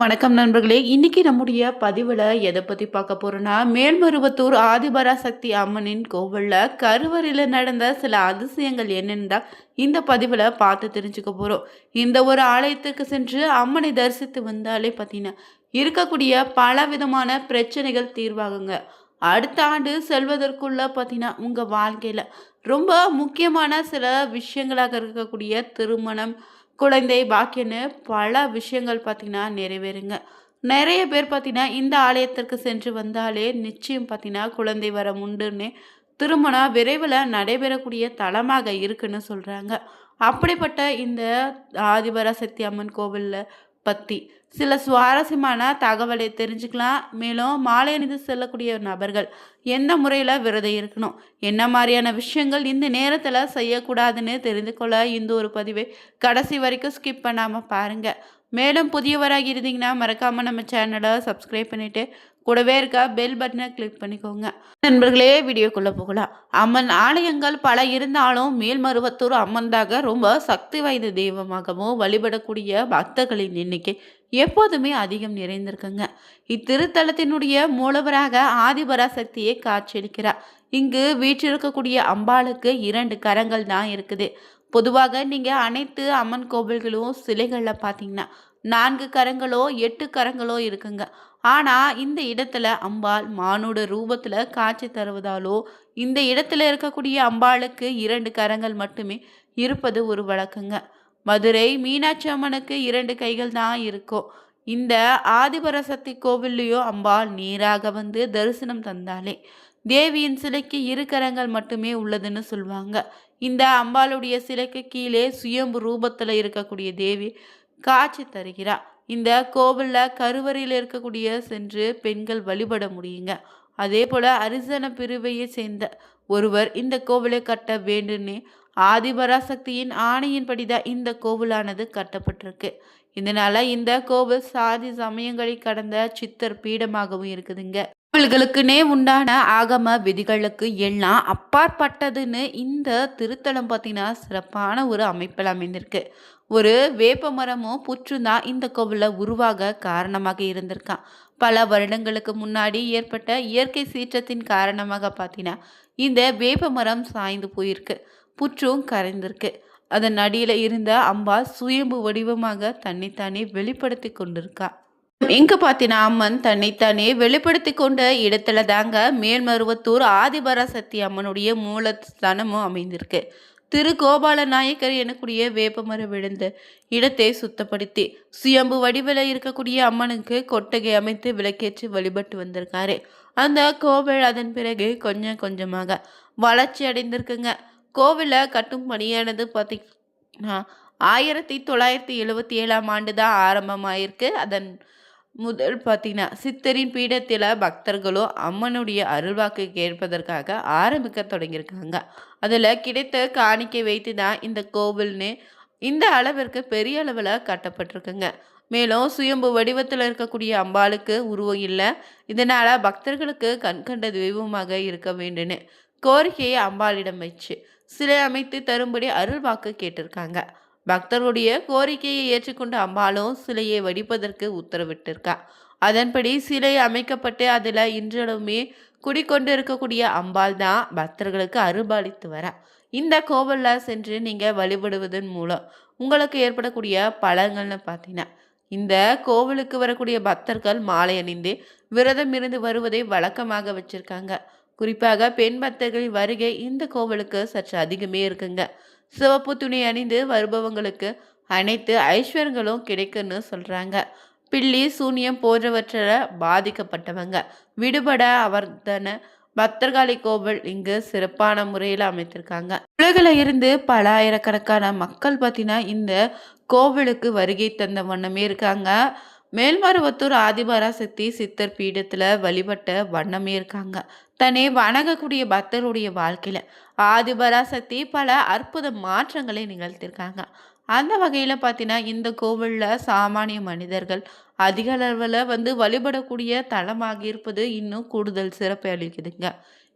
வணக்கம் நண்பர்களே. இன்னைக்கு நம்முடைய பதிவில் எதை பற்றி பார்க்க போகிறோன்னா மேல்மருவத்தூர் ஆதிபராசக்தி அம்மனின் கோவிலில் கருவறையில் நடந்த சில அதிசயங்கள் என்னென்னு தான் இந்த பதிவில் பார்த்து தெரிஞ்சுக்க போகிறோம் இந்த ஒரு ஆலயத்துக்கு சென்று அம்மனை தரிசித்து வந்தாலே பார்த்தீங்கன்னா இருக்கக்கூடிய பல விதமான பிரச்சனைகள் தீர்வாகுங்க. அடுத்த ஆண்டு செல்வதற்குள்ள பார்த்தீங்கன்னா உங்கள் வாழ்க்கையில் ரொம்ப முக்கியமான சில விஷயங்களாக இருக்கக்கூடிய திருமணம் குழந்தை பாக்கியன்னு பல விஷயங்கள் பார்த்திங்கன்னா நிறைவேறுங்க. நிறைய பேர் பார்த்திங்கன்னா இந்த ஆலயத்திற்கு சென்று வந்தாலே நிச்சயம் பார்த்திங்கன்னா குழந்தை வர உண்டுன்னு திருமணம் விரைவில் நடைபெறக்கூடிய தலமாக இருக்குன்னு சொல்கிறாங்க அப்படிப்பட்ட இந்த ஆதிபராசக்தி அம்மன் கோவிலில் பற்றி சில சுவாரஸ்யமான தகவலை தெரிஞ்சுக்கலாம். மேலும் மாலை அணிந்து செல்லக்கூடிய நபர்கள் எந்த முறையில் விரதம் இருக்கணும்? என்ன மாதிரியான விஷயங்கள் இந்த நேரத்தில் செய்யக்கூடாதுன்னு தெரிந்து கொள்ள இந்த ஒரு பதிவை கடைசி வரைக்கும் ஸ்கிப் பண்ணாமல் பாருங்கள் மேலும் புதியவராக இருந்தீங்கன்னா மறக்காமல் நம்ம சேனலை சப்ஸ்கிரைப் பண்ணிவிட்டு கூடவே இருக்க பெல் பட்டனை கிளிக் பண்ணிக்கோங்க. நண்பர்களே வீடியோக்குள்ளே போகலாம். அம்மன் ஆலயங்கள் பல இருந்தாலும் மேல்மருவத்தூர் அம்மன்தாக ரொம்ப சக்தி வாய்ந்த தெய்வமாகவும் வழிபடக்கூடிய பக்தர்களின் எண்ணிக்கை எப்போதுமே அதிகம் நிறைந்திருக்குங்க. இத்திருத்தலத்தினுடைய மூலவராக ஆதிபராசக்தியை காட்சியளிக்கிறார். இங்கு வீற்றிருக்கக்கூடிய அம்பாளுக்கு இரண்டு கரங்கள் தான் இருக்குது. பொதுவாக நீங்கள் அனைத்து அம்மன் கோவில்களும் சிலைகளில் பார்த்தீங்கன்னா நான்கு கரங்களோ எட்டு கரங்களோ இருக்குங்க. ஆனால் இந்த இடத்துல அம்பாள் மானோட ரூபத்தில் காட்சி தருவதாலோ இந்த இடத்துல இருக்கக்கூடிய அம்பாளுக்கு இரண்டு கரங்கள் மட்டுமே இருப்பது ஒரு வழக்கங்க. மதுரை மீனாட்சி அம்மனுக்கு இரண்டு கைகள் தான் இருக்கும். இந்த ஆதிபரசக்தி கோவில்லையோ அம்பாள் நேராக வந்து தரிசனம் தந்தாலே தேவியின் சிலைக்கு இரு கரங்கள் மட்டுமே உள்ளதுன்னு சொல்லுவாங்க இந்த அம்பாளுடைய சிலைக்கு கீழே சுயம்பு ரூபத்தில் இருக்கக்கூடிய தேவி காட்சி தருகிறார் இந்த கோவிலில் கருவறையில் இருக்கக்கூடிய சென்று பெண்கள் வழிபட முடியுங்க. அதே போல் அரிசன பிரிவையை சேர்ந்த ஒருவர் இந்த கோவிலை கட்ட வேண்டுன்னு ஆதிபராசக்தியின் ஆணையின்படி தான் இந்த கோவிலானது கட்டப்பட்டிருக்கு. இதனால இந்த கோவில் சாதி சமயங்களை கடந்த சித்தர் பீடமாகவும் இருக்குதுங்க. கோவில்களுக்குனே உண்டான ஆகம விதிகளுக்கு எல்லாம் அப்பாற்பட்டதுன்னு இந்த திருத்தலம் பார்த்தீங்கன்னா சிறப்பான ஒரு அமைப்பில் அமைந்திருக்கு. ஒரு வேப்ப மரமும் புற்றும் தான் இந்த கோவிலில் உருவாக காரணமாக இருந்திருக்கான். பல வருடங்களுக்கு முன்னாடி ஏற்பட்ட இயற்கை சீற்றத்தின் காரணமாக பார்த்தீங்கன்னா இந்த வேப்ப மரம் சாய்ந்து போயிருக்கு. புற்றும் கரைந்திருக்கு. அதன் அடியில் இருந்த அம்பா சுயம்பு வடிவமாக தன்னைத்தானே வெளிப்படுத்தி கொண்டிருக்கா. இங்க பார்த்தீங்கன்னா அம்மன் தன்னைத்தானே வெளிப்படுத்தி கொண்ட இடத்துல தாங்க மேல்மருவத்தூர் ஆதிபராசக்தி அம்மனுடைய மூலஸ்தானமும் அமைந்திருக்கு. திரு கோபால நாயக்கர் எனக்கூடிய வேப்பமரம் விழுந்த இடத்தை சுத்தப்படுத்தி சுயம்பு வடிவில் இருக்கக்கூடிய அம்மனுக்கு கொட்டகை அமைத்து விளக்கேற்றி வழிபட்டு வந்திருக்காரு. அந்த கோவில் அதன் பிறகு கொஞ்சம் கொஞ்சமாக வளர்ச்சி அடைந்திருக்குங்க. கோவிலை கட்டும் பணியானது பார்த்திங்கன்னா ஆயிரத்தி தொள்ளாயிரத்தி எழுபத்தி ஏழாம் ஆண்டு தான் ஆரம்பமாயிருக்கு. அதன் முதல் பார்த்தீங்கன்னா சித்தரின் பீடத்தில் பக்தர்களும் அம்மனுடைய அருள்வாக்கு கேட்பதற்காக ஆரம்பிக்க தொடங்கியிருக்காங்க. அதில் கிடைத்த காணிக்கை வைத்து தான் இந்த கோவில்னு இந்த அளவிற்கு பெரிய அளவில் கட்டப்பட்டிருக்குங்க. மேலும் சுயம்பு வடிவத்தில் இருக்கக்கூடிய அம்பாளுக்கு உருவம் இல்லை. இதனால் பக்தர்களுக்கு கண்கண்ட தெய்வமாக இருக்க வேண்டுன்னு கோரிக்கையை அம்பாளிடம் வச்சு சிலை அமைத்து தரும்படி அருள்வாக்கு கேட்டிருக்காங்க. பக்தருடைய கோரிக்கையை ஏற்றுக்கொண்ட அம்பாலும் சிலையை வடிப்பதற்கு உத்தரவிட்டிருக்கா. அதன்படி சிலை அமைக்கப்பட்டு அதில் இன்றளவுமே குடிக்கொண்டு இருக்கக்கூடிய அம்பாள் தான் பக்தர்களுக்கு அருள்பாலித்து வர. இந்த கோவிலில் சென்று நீங்கள் வழிபடுவதன் மூலம் உங்களுக்கு ஏற்படக்கூடிய பலங்கள்னு பார்த்தீங்கன்னா இந்த கோவிலுக்கு வரக்கூடிய பக்தர்கள் மாலை அணிந்து விரதம் இருந்து வருவதை வழக்கமாக வச்சுருக்காங்க. குறிப்பாக பெண் பக்தர்களின் வருகை இந்த கோவிலுக்கு சற்று அதிகமே இருக்குங்க. சிவப்பு துணி அணிந்து வருபவங்களுக்கு அனைத்து ஐஸ்வர்யங்களும் கிடைக்குன்னு சொல்கிறாங்க பில்லி சூனியம் போன்றவற்றில் பாதிக்கப்பட்டவங்க. விடுபட அவர்தன பக்தர்காளி கோவில் இங்கு சிறப்பான முறையில் அமைத்திருக்காங்க. உலகில் இருந்து பல ஆயிரக்கணக்கான மக்கள் பார்த்தீங்கன்னா இந்த கோவிலுக்கு வருகை தந்த வண்ணமே இருக்காங்க. மேல்மருவத்தூர் ஆதிபராசக்தி சித்தர் பீடத்தில் வழிபட்ட வண்ணமே இருக்காங்க. தன்னை வணங்கக்கூடிய பக்தருடைய வாழ்க்கையில் ஆதிபராசக்தி பல அற்புத மாற்றங்களை நிகழ்த்திருக்காங்க அந்த வகையில் பார்த்தீங்கன்னா இந்த கோவிலில் சாமானிய மனிதர்கள் அதிக அளவில் வந்து வழிபடக்கூடிய தலமாக இருப்பது இன்னும் கூடுதல் சிறப்பு அளிக்குதுங்க.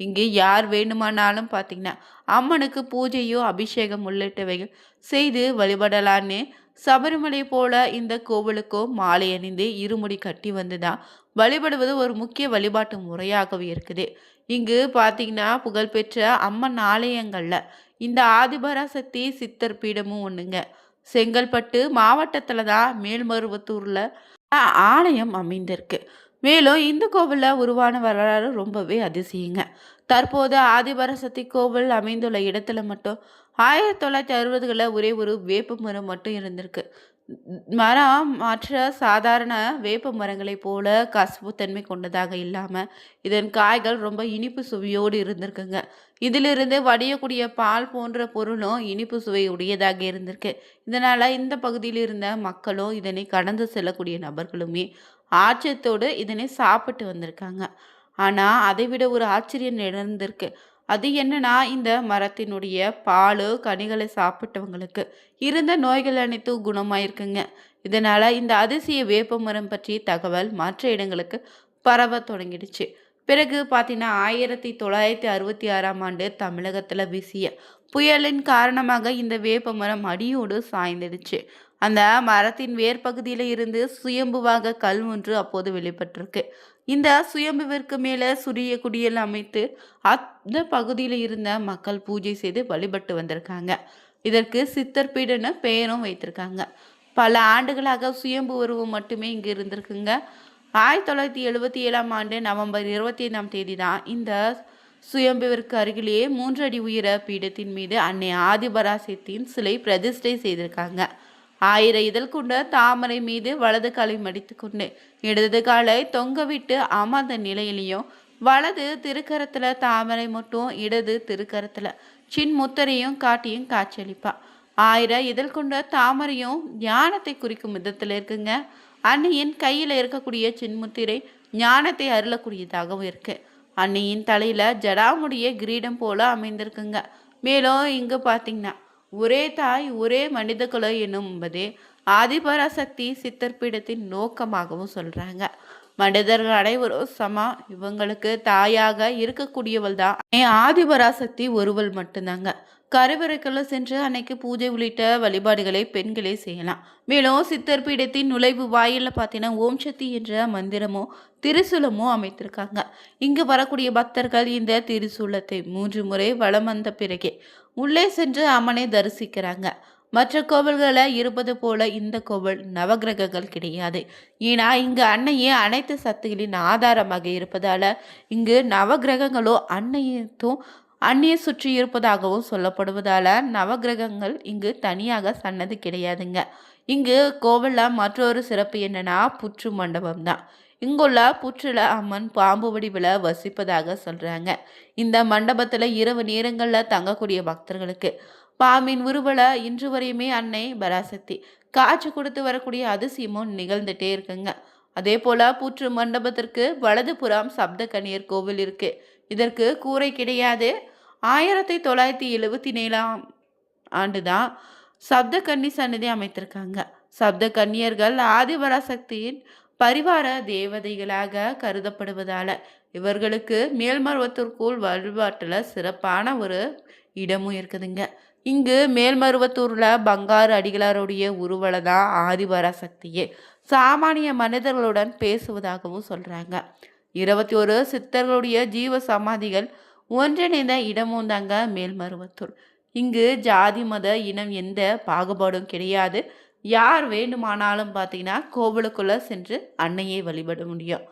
இங்கே யார் வேணுமானாலும் பார்த்தீங்கன்னா அம்மனுக்கு பூஜையோ அபிஷேகம் உள்ளிட்டவைகள் செய்து வழிபடலான்னு சபரிமலை போல இந்த கோவிலுக்கும் மாலை அணிந்து இருமுடி கட்டி வந்துதான் வழிபடுவது ஒரு முக்கிய வழிபாட்டு முறையாகவே இருக்குது. இங்கு பார்த்தீங்கன்னா புகழ்பெற்ற அம்மன் ஆலயங்களில் இந்த ஆதிபராசக்தி சித்தர் பீடமும் ஒன்றுங்க செங்கல்பட்டு மாவட்டத்தில் தான் மேல்மருவத்தூரில் ஆலயம் அமைந்திருக்கு. மேலும் இந்த கோவிலில் உருவான வரலாறு ரொம்பவே அதிசயங்க. தற்போது ஆதிபரசக்தி கோவில் அமைந்துள்ள இடத்துல மட்டும் ஆயிரத்தி தொள்ளாயிரத்தி அறுபதுகளில் ஒரே ஒரு வேப்ப மரம் மட்டும் இருந்திருக்கு. மரம் மற்ற சாதாரண வேப்ப மரங்களைப் போல கசப்புத்தன்மை கொண்டதாக இல்லாமல் இதன் காய்கள் ரொம்ப இனிப்பு சுவையோடு இருந்திருக்குங்க. இதிலிருந்து வடியக்கூடிய பால் போன்ற பொருளும் இனிப்பு சுவை உடையதாக இருந்திருக்கு. இதனால் இந்த பகுதியில் இருந்த மக்களும் இதனை கடந்து செல்லக்கூடிய நபர்களுமே ஆச்சரியத்தோடு இதனை சாப்பிட்டு வந்திருக்காங்க. ஆனால் அதை விட ஒரு ஆச்சரியம் நடந்திருக்கு அது என்னன்னா இந்த மரத்தினுடைய பால் கனிகளை சாப்பிட்டவங்களுக்கு இருந்த நோய்கள் அனைத்தும் குணமாயிருக்குங்க. இதனால் இந்த அதிசய வேப்ப மரம் பற்றிய தகவல் மற்ற இடங்களுக்கு பரவ தொடங்கிடுச்சு. பிறகு பார்த்தீங்கன்னா ஆயிரத்தி தொள்ளாயிரத்தி அறுபத்தி ஆறாம் ஆண்டு தமிழகத்தில் வீசிய புயலின் காரணமாக இந்த வேப்ப மரம் அடியோடு சாய்ந்துடுச்சு. அந்த மரத்தின் வேர்பகுதியில் இருந்து சுயம்புவாக கல் ஒன்று அப்போது வெளிப்பட்டிருக்கு. இந்த சுயம்புவிற்கு மேலே சுரிய குடியல் அமைத்து அந்த பகுதியில் இருந்த மக்கள் பூஜை செய்து வழிபட்டு வந்திருக்காங்க. இதற்கு சித்தர் பீடன்னு பெயரும் வைத்திருக்காங்க. பல ஆண்டுகளாக சுயம்பு உருவம் மட்டுமே இங்கே இருந்திருக்குங்க. ஆயிரத்தி தொள்ளாயிரத்தி எழுபத்தி ஏழாம் ஆண்டு நவம்பர் இருபத்தி ஐந்தாம் தேதி தான் இந்த சுயம்புவிற்கு அருகிலேயே மூன்று அடி உயர பீடத்தின் மீது அன்னை ஆதிபராசத்தின் சிலை பிரதிஷ்டை செய்திருக்காங்க. ஆயிர இதழ் கொண்ட தாமரை மீது வலது காலை மடித்துக்கொண்டு இடது காலை தொங்கவிட்டு அமர்ந்த நிலையிலையும் வலது திருக்கரத்துல தாமரை மட்டும் இடது திருக்கரத்துல சின்முத்தரையும் காட்டியும் காட்சியளிப்பா. ஆயிர இதழ் கொண்ட தாமரையும் ஞானத்தை குறிக்கும் விதத்தில் இருக்குங்க. அன்னையின் கையில் இருக்கக்கூடிய சின்முத்திரை ஞானத்தை அருளக்கூடியதாகவும் இருக்கு. அன்னையின் தலையில ஜடாமுடிய கிரீடம் போல அமைந்திருக்குங்க. மேலும் இங்க பார்த்தீங்கன்னா ஒரே தாய் ஒரே மனித குலம் என்னும் என்பதே ஆதிபராசக்தி சித்தர்பீடத்தின் நோக்கமாகவும் சொல்கிறாங்க மனிதர்கள் அனைவரும் சமா இவங்களுக்கு தாயாக இருக்கக்கூடியவள் தான் ஆதிபராசக்தி ஒருவள் மட்டும்தாங்க கருவறைக்குள்ள சென்று அன்னைக்கு பூஜை உள்ளிட்ட வழிபாடுகளை பெண்களே செய்யலாம். மேலும் சித்தர் பீடத்தின் நுழைவு வாயில பார்த்தீங்கன்னா ஓம் சக்தி என்ற மந்திரமும் திருசூலமும் அமைத்திருக்காங்க. இங்கு வரக்கூடிய பக்தர்கள் இந்த திரிசூலத்தை மூன்று முறை வளம் வந்த பிறகே உள்ளே சென்று அம்மனை தரிசிக்கிறாங்க. மற்ற கோவில்களில் இருப்பது போல இந்த கோவில் நவகிரகங்கள் கிடையாது. ஏன்னா இங்கு அன்னையே அனைத்து சக்திகளின் ஆதாரமாக இருப்பதால் இங்கு நவகிரகங்களோ அன்னையத்தும் அந்நிய சுற்றி இருப்பதாகவும் சொல்லப்படுவதால் நவகிரகங்கள் இங்கு தனியாக சன்னது கிடையாதுங்க. இங்கு கோவிலில் மற்றொரு சிறப்பு என்னன்னா புற்று மண்டபம் தான். இங்குள்ள புற்றுல அம்மன் பாம்பு வடிவில் வசிப்பதாக சொல்கிறாங்க இந்த மண்டபத்தில் இரவு நேரங்களில் தங்கக்கூடிய பக்தர்களுக்கு. பாம்பின் உருவல இன்று வரையுமே அன்னை பராசக்தி. காட்சி கொடுத்து வரக்கூடிய அதிசயமும் நிகழ்ந்துட்டே இருக்குங்க. அதே போல பூற்று மண்டபத்திற்கு வலதுபுறம் சப்த கணியர் கோவில் இருக்கு. இதற்கு கூரை கிடையாது. ஆயிரத்தி தொள்ளாயிரத்தி எழுபத்தி ஏழாம் ஆண்டு தான் சப்த கன்னி சன்னதி அமைத்திருக்காங்க. சப்த கன்னியர்கள் ஆதிபராசக்தியின் பரிவார தேவதைகளாக கருதப்படுவதால இவர்களுக்கு மேல்மருவத்திற்குள் வழிபாட்டில் சிறப்பான ஒரு இடமும் இருக்குதுங்க. இங்கு மேல்மருவத்தூரில் பங்காரு அடிகளாருடைய உருவலை தான் ஆதிபராசக்தியே சாமானிய மனிதர்களுடன் பேசுவதாகவும் சொல்கிறாங்க இருபத்தி ஒரு சித்தர்களுடைய ஜீவ சமாதிகள் ஒன்றிணைந்த இடமும் தாங்க மேல்மருவத்தூர். இங்கு ஜாதி மத இனம் எந்த பாகுபாடும் கிடையாது. யார் வேண்டுமானாலும் பார்த்தீங்கன்னா கோவிலுக்குள்ளே சென்று அன்னையை வழிபட முடியும்.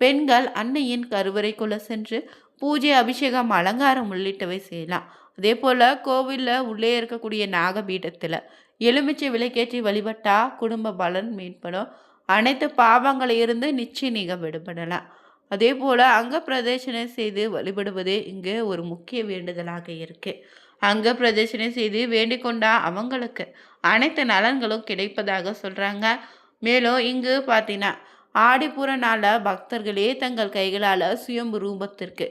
பெண்கள் அன்னையின் கருவறைக்குள்ளே சென்று பூஜை அபிஷேகம் அலங்காரம் உள்ளிட்டவை செய்யலாம். அதே போல் கோவிலில் உள்ளே இருக்கக்கூடிய நாகபீடத்தில் எலுமிச்சை விலைக்கேற்றி வழிபட்டா குடும்ப பலன் மேம்படும். அனைத்து பாவங்களை இருந்து நிச்சயம் நீங்கள் விடுபடலாம். அதே போல் அங்க பிரதேசனை செய்து வழிபடுவது இங்கே ஒரு முக்கிய வேண்டுதலாக இருக்கு. அங்க பிரதேசனை செய்து வேண்டிக் கொண்டா அவங்களுக்கு அனைத்து நலன்களும் கிடைப்பதாக சொல்கிறாங்க மேலும் இங்கு பார்த்தீங்கன்னா ஆடிப்புற நாளில் பக்தர்களே தங்கள் கைகளால் சுயம்பு ரூபத்திற்கு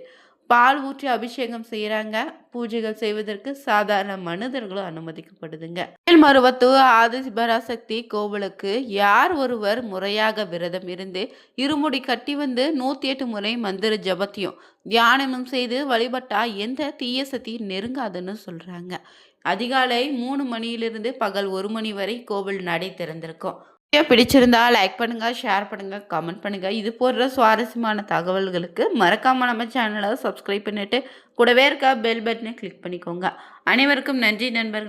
பால் ஊற்றி அபிஷேகம் செய்கிறாங்க பூஜைகள் செய்வதற்கு சாதாரண மனிதர்களும் அனுமதிக்கப்படுதுங்க. மேல்மருவத்தூர் ஆதிபராசக்தி கோவிலுக்கு யார் ஒருவர் முறையாக விரதம் இருந்து இருமுடி கட்டி வந்து நூற்றி எட்டு முறை மந்திர ஜபத்தையும் தியானமும் செய்து வழிபட்டா எந்த தீய சக்தியும் நெருங்காதுன்னு சொல்கிறாங்க அதிகாலை மூணு மணியிலிருந்து பகல் ஒரு மணி வரை கோவில் நடை திறந்திருக்கும். வீடியோ பிடிச்சிருந்தா லைக் பண்ணுங்க ஷேர் பண்ணுங்க கமெண்ட் பண்ணுங்க. இது போடுற சுவாரஸ்யமான தகவல்களுக்கு மறக்காம நம்ம சேனலை சப்ஸ்கிரைப் பண்ணிட்டு கூடவே இருக்க பெல் பட்டனை கிளிக் பண்ணிக்கோங்க. அனைவருக்கும் நன்றி நண்பர்கள்.